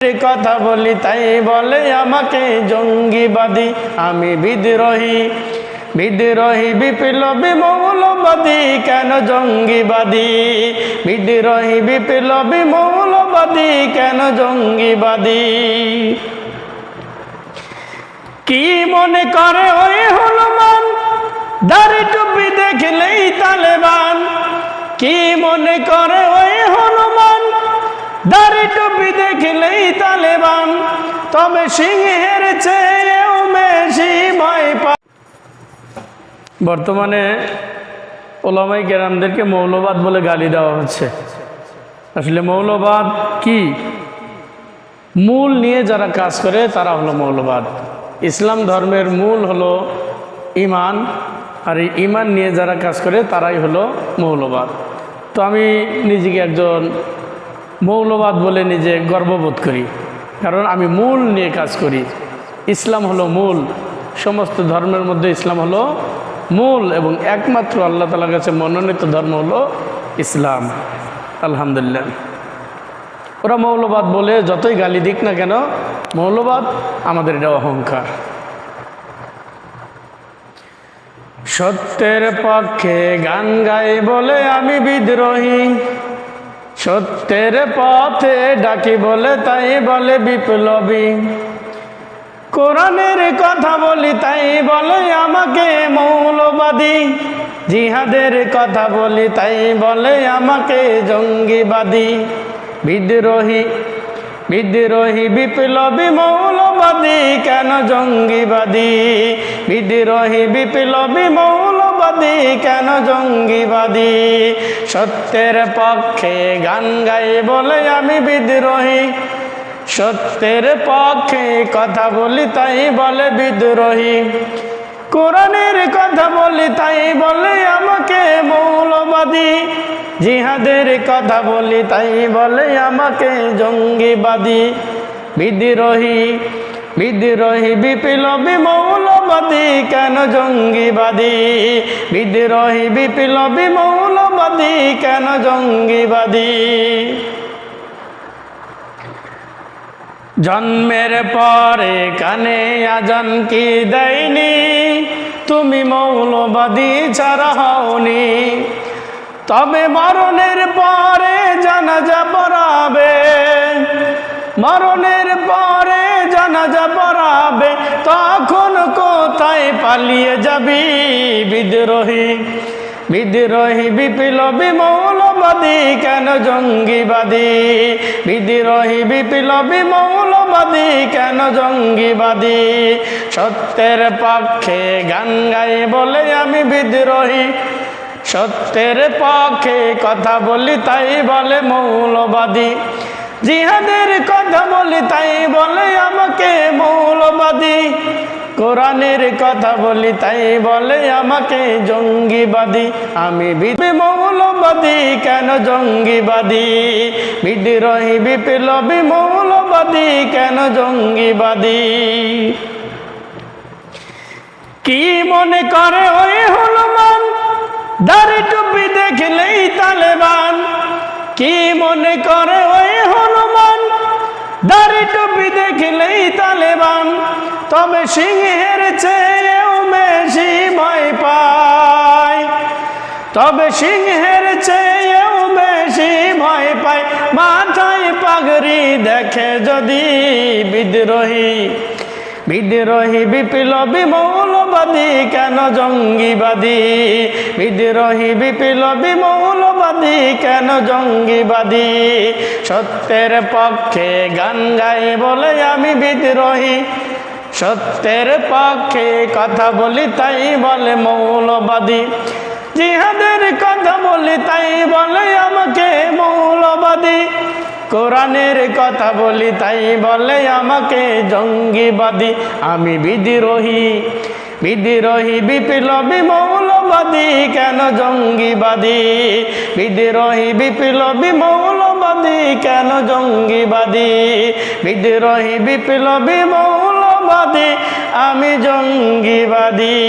কথা বলি, তাই বলে আমাকে জঙ্গিবাদী। আমি বিদ্রোহী বিদ্রোহী, বিপ্লবী, মৌলবাদী, কেন জঙ্গিবাদী? বিদ্রোহী, বিপ্লবী, মৌলবাদী, কেন জঙ্গিবাদী? কি মনে করে ওই হনুমান? দাড়ি টুপি দেখলেই তালেবান। কি মনে করে ওই হনুমান? তালেবান, তবে সিংহের চেয়েও বেশি ভয় পা বর্তমানে ওলামাই কেরামদেরকে মৌলবাদ বলে গালি দেওয়া হচ্ছে। আসলে মৌলবাদ কি? মূল নিয়ে যারা কাজ করে, তারা হলো মৌলবাদ। ইসলাম ধর্মের মূল হলো ইমান, আর এই ইমান নিয়ে যারা কাজ করে, তারাই হলো মৌলবাদ। তো আমি নিজেকে একজন মৌলবাদ বলে নিজে গর্ববোধ করি। কারণ আমি মূল নিয়ে কাজ করি। ইসলাম হলো মূল। সমস্ত ধর্মের মধ্যে ইসলাম হলো মূল এবং একমাত্র আল্লাহ তালার কাছে মনোনীত ধর্ম হলো ইসলাম। আলহামদুলিল্লাহ। ওরা মৌলবাদ বলে যতই গালি দিক না কেন, মৌলবাদ আমাদের এটা অহংকার। সত্যের পক্ষে গান গাই বলে আমি বিদ্রোহী। সত্যের পথে ডাকি বলে তাই বলে বিপ্লবী। কোরআনের কথা বলি তাই বলে আমাকে মৌলবাদী। জিহাদের কথা বলি তাই বলে আমাকে জঙ্গিবাদী। বিদ্রোহী বিদ্রোহী বিপ্লবী মৌলবাদী কেন জঙ্গিবাদী? বিদ্রোহী বিপ্লবী মৌলবাদী কেন জঙ্গিবাদী? সত্যের পক্ষে গান গাই বলে আমি বিদ্রোহী। সত্যের পক্ষে কথা বলি তাই বলে বিদ্রোহী। কোরআনের কথা বলি তাই বলে আমাকে মৌলবাদী। জিহাদের কথা বলি তাই বলে আমাকে জঙ্গিবাদী। বিদ্রোহী বিদ্রোহী বিপ্লবী মৌলবাদী, কেন জঙ্গিবাদী? বিদ্রোহী বিপ্লবী মৌলবাদী, কেন জঙ্গিবাদী? জন্মের পরে কানে আজান কি দেয়নি? তুমি মৌলবাদী ছাড়া হওনি। তবে মরণের পরে জানাজা পড়াবে। মরণের পরে জানাজা পড়াবে, তখন কোথায় পালিয়ে যাবি? বিদ্রোহী বিদ্রোহী বিপ্লবী মৌলবাদী, কেন জঙ্গিবাদী? বিদ্রোহী বিপ্লবী মৌলবাদী, কেন জঙ্গিবাদী? সত্যের পক্ষে গান গাই বলে আমি বিদ্রোহী। সত্যের পক্ষে কথা বলি তাই বলে মৌলবাদী। জিহাদের কথা বলি তাই বলে আমাকে মৌলবাদী। কোরআনের কথা বলি তাই বলে আমাকে জঙ্গিবাদী। আমি বিধি মৌলবাদী, কেন জঙ্গিবাদী? বিদ্রোহী, বিপ্লবী মৌলবাদী, কেন জঙ্গিবাদী? কি মনে করে ওই হনুমান? দাড়ি টুপি দেখলেই তালেবান। কি মনে করে ওই দাড়ি টুপি দেখলেই তালেবান, তবে সিংহের চেয়েও বেশি ভয় পায়। তবে সিংহের চেয়েও বেশি ভয় পায়, মাথায় পাগড়ি দেখে যদি বিদ্রোহী বিদ্রোহী বিপ্লবী মৌলবাদী কেন জঙ্গিবাদী? বিদ্রোহী বিপ্লবী মৌলবাদী কেন জঙ্গিবাদী? সত্যের পক্ষে গান গাই বলে আমি বিদ্রোহী। সত্যের পক্ষে কথা বলি তাই বলে মৌলবাদী। জিহাদের কথা বলি কোরআনের কথা বলি, তাই বলে আমাকে জঙ্গিবাদী। আমি বিদ্রোহী বিদ্রোহী, বিপ্লবী, মৌলবাদী, কেন জঙ্গিবাদী? বিদ্রোহী, বিপ্লবী, মৌলবাদী, কেন জঙ্গিবাদী? বিদ্রোহী, বিপ্লবী, মৌলবাদী, আমি জঙ্গিবাদী।